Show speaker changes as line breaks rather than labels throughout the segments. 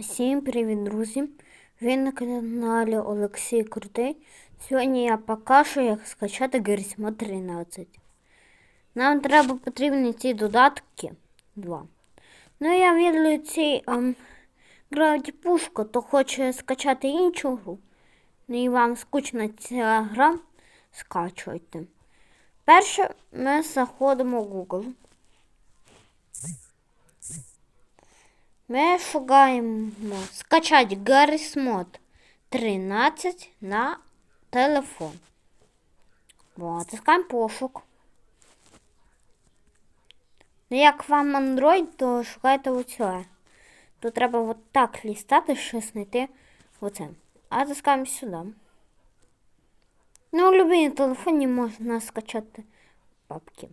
Всім привіт, друзі! Ви на каналі Олексій Крутий. Сьогодні я покажу, як скачати Герісмо 13. Нам треба потрібні ці додатки. Два. Ну, я відлю ці ем, Gravity Push, то хоче скачати іншу гру. Ну і вам скучна ця гра, скачуйте. Перше ми заходимо в Google. Ми шукаємо скачати Garry's Mod 13 на телефон. Натискаємо пошук. Ну, як вам Android, то шукайте оце. Тут треба от так лістати, що знайти оце. А натискаємо сюди. Ну, у будь-якому телефоні можна скачати папки.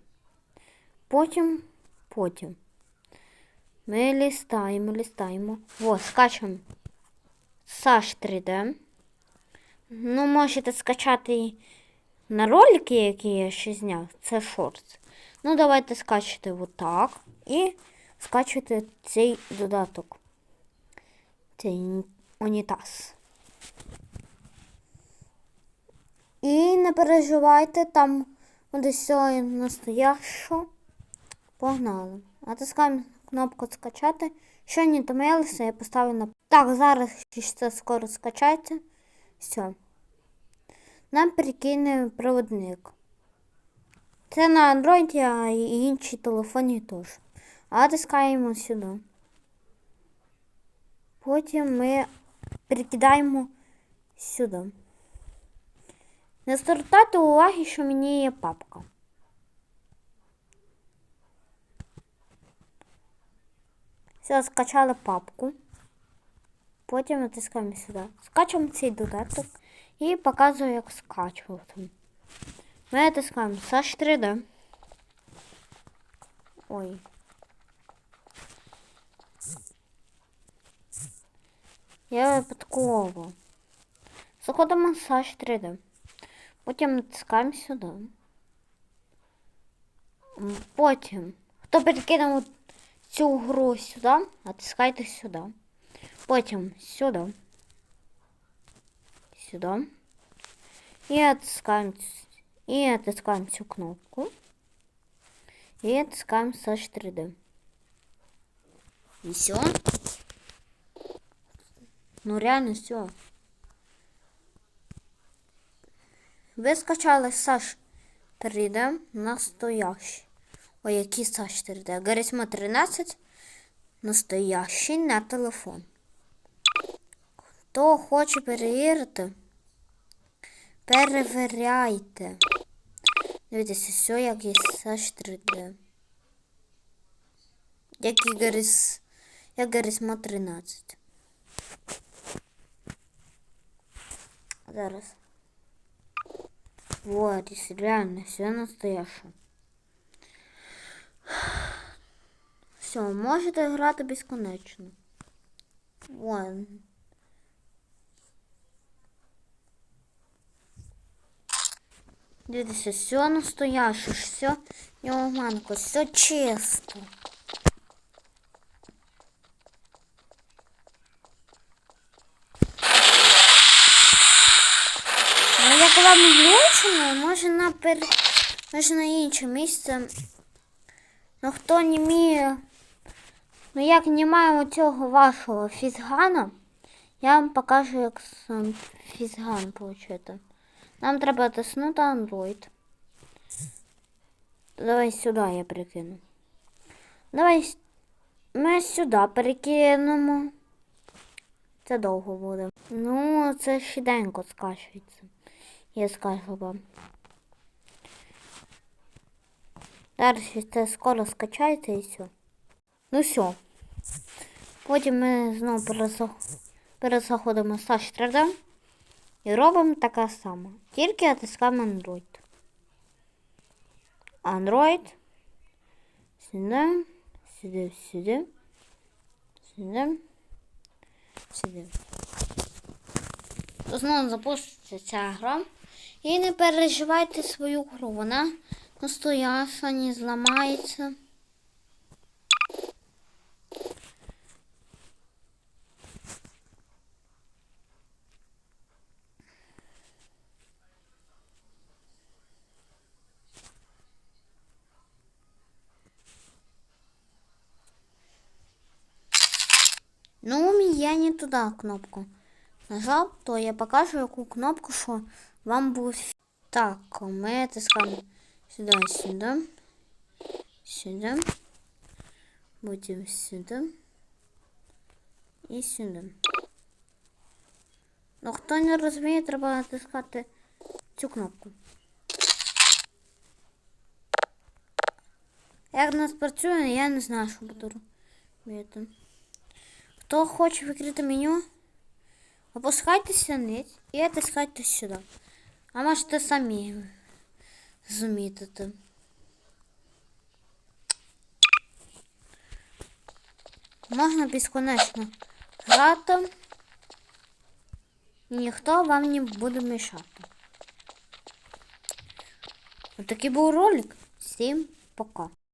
Потім, потім. Ми лістаємо, лістаємо. О, скачемо Саш 3D. Ну, можете скачати на ролики, які я ще зняв. Це шортс. Ну, давайте скачати отак. І скачуйте цей додаток. Цей унітаз. І не переживайте, там буде все настояще. Погнали. Натискаємо кнопку скачати. Що не томилося, я поставлю на. Так, зараз це скоро скачається. Все. Нам перекине проводник. Це на Android, а інші телефони теж. А натискаємо сюди. Потім ми перекидаємо сюди. Не звертайте уваги, що мені є папка. Все, скачали папку. Потім натискаємо сюди. Скачуємо цей додаток і показую, як скачувати. Ми натискаємо Sash 3D. Ой. Я випадково. Заходимо Sash 3D. Потім натискаємо сюди. Потім. Хто перекинув цю гру сюди, натискайте сюди. Потім сюди. Сюди. І натискаємо, і натискаємо цю кнопку. І натискаємо Search 3D. І все. Ну реально все. Ви скачали Sash 3D настоящий. Ой, який Sash 3D? Гаррисма 13 настоящий на телефон. Хто хоче перевірити, перевіряйте. Дивіться, все, як є Sash 3D. Як і Гаррис, як Гаррисма 13. Зараз. Вот, реально, все настоящее. Все, можете грати безконечно. Вон. Дивіться, все настояще, все не обманку, все чисто. Ну, як вам влучено, може на пер... може на інше місце. Ну хто не вміє, ну як не маємо цього вашого фізгана, я вам покажу, як сам фізган получити. Нам треба тиснути Android. Давай сюди я перекину. Давай ми сюди перекинемо. Це довго буде. Ну, це швиденько скачується. Я скажу вам. Зараз це скоро скачається і все. Ну все. Потім ми знову в Sash 3D і робимо таке саме. Тільки натискаємо Android. Android. Сюди, сюди, сюди, сюди, сюди. Знову запуститься ця гра. І не переживайте свою гру. Вона настояща, не зламається. Ну, я не туди кнопку нажав, то я покажу, яку кнопку, що вам буде. Так, ми тискаємо сюди, сюди, сюди, потім сюди і сюди. Ну, хто не розуміє, треба натискати цю кнопку. Як нас працює, я не знаю, що буду робити. Хто хоче відкрити меню, опускайтеся вниз і натискайте сюди. А можете самі зумітити. Можна безконечно грати. І ніхто вам не буде мішати. Ось такий був ролик. Всім пока.